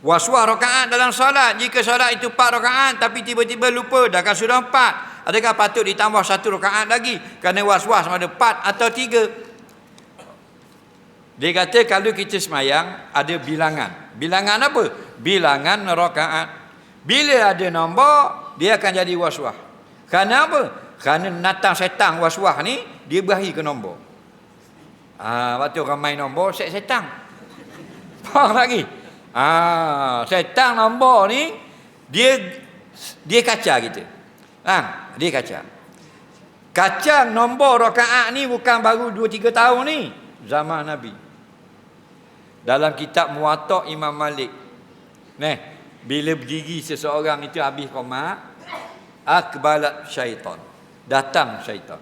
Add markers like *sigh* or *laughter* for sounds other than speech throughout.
Was-was rakaat dalam solat. Jika solat itu empat rakaat tapi tiba-tiba lupa dah kan sudah empat. Adakah patut ditambah satu rakaat lagi? Kerana was-was ada empat atau tiga. Dia kata kalau kita semayang ada bilangan. Bilangan apa? Bilangan rakaat. Bila ada nombor, dia akan jadi was-was. Kerana apa? Kerana natang setan was-was ni, dia berakhir ke nombor. Ah, waktu orang main nombor, set setan. Faham lagi? Ah, setan nombor ni dia dia kaca kita. Ha, dia kaca. Kacang nombor rakaat ni bukan baru 2 3 tahun ni, zaman Nabi. Dalam kitab Muwatta Imam Malik. Neh, bila berdiri seseorang itu habis qomat, akbalat syaitan. Datang syaitan.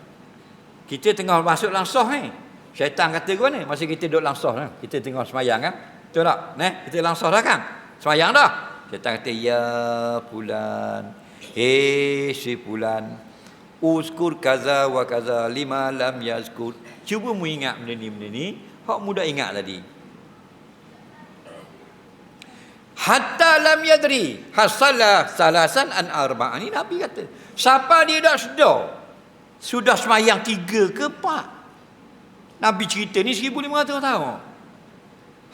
Kita tengah masuk langsung ni. Syaitan kata ke mana? Masa kita duduk langsung kan? Kita tengah semayang kan? Betul tak? Neh, kita langsung dah kan? Semayang dah. Syaitan kata, Ya pulan. Hei si pulan. Uskur kaza wa kaza lima lam yazkur. Cuba mu ingat benda ni, benda ni. Hak mudah ingat tadi. Hatta lam yadri hasala salasan an arba'a. Ini Nabi kata. Siapa dia dah sedar? Sudah semayang tiga ke empat? Nabi cerita ni 1500 tahun.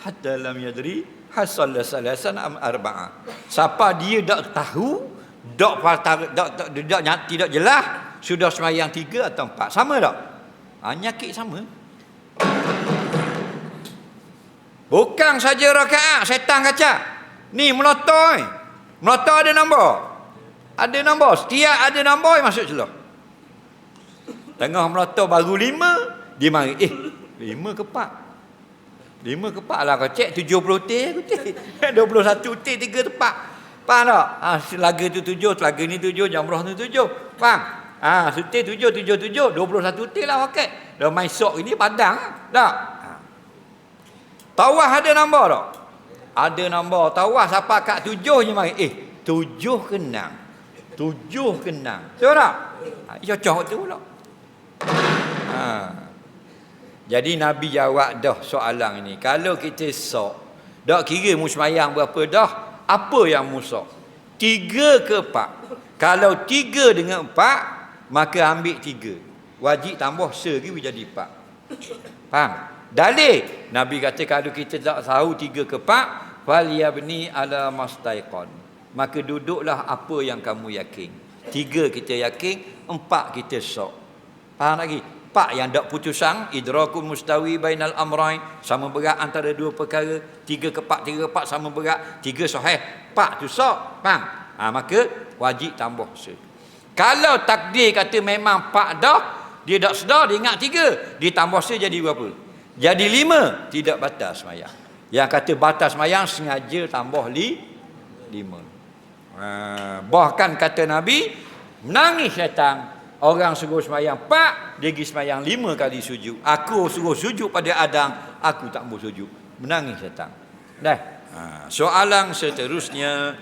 Hatta lam yadri hasala salasan am arba'a. Siapa dia tak tahu, tak tak tak tidak tidak jelas sudah semayang tiga atau empat. Sama tak? Ha, nyakit sama. Bukan saja rakaat setan kaca. Ni melotoi. Melotoi ada nombor. Ada nombor. Setiap ada nombor masuk celah. Tengah melotoi baru lima. Dia mari. Eh, lima ke empat? Lima ke empat lah kau cek. Tujuh puluh teh aku cek. *laughs* Satu teh tiga tempat. Faham tak? Ha, selaga tu tujuh. Selaga ni tujuh. Jamrah tu tujuh. Faham? Ha, suti tujuh, tujuh, tujuh. Dua puluh satu teh lah wakil. Dah main sok ini padang. Tak? Ha. Tawah ada nombor tak? Ada nombor tawaf siapa kat tujuh je mari. Eh, tujuh kenang. Tujuh kenang. Betul tak? Ha, cocok tu pula. Ha. Jadi Nabi jawab dah soalan ini. Kalau kita sok, tak kira mu semayang berapa dah, apa yang mu sok? Tiga ke empat? Kalau tiga dengan empat, maka ambil tiga. Wajib tambah segi jadi empat. Faham? Dalil Nabi kata kalau kita tak tahu tiga ke empat falyabni ala mastaiqan. Maka duduklah apa yang kamu yakin. Tiga kita yakin, empat kita sok. Faham lagi? Empat yang tak putusan, idrakul mustawi bainal amrain, sama berat antara dua perkara. Tiga ke empat, tiga ke empat sama berat. Tiga sahih, empat tu sok. Faham? Ha, maka wajib tambah se. Kalau takdir kata memang empat dah, dia tak sedar, dia ingat tiga. Dia tambah se jadi berapa? Jadi lima tidak batas semayang. Yang kata batas semayang sengaja tambah li lima. Ha, bahkan kata Nabi menangis syaitan orang suruh semayang empat dia pergi semayang lima kali sujud. Aku suruh sujud pada Adam aku tak mau sujud. Menangis syaitan. Dah. Ha, soalan seterusnya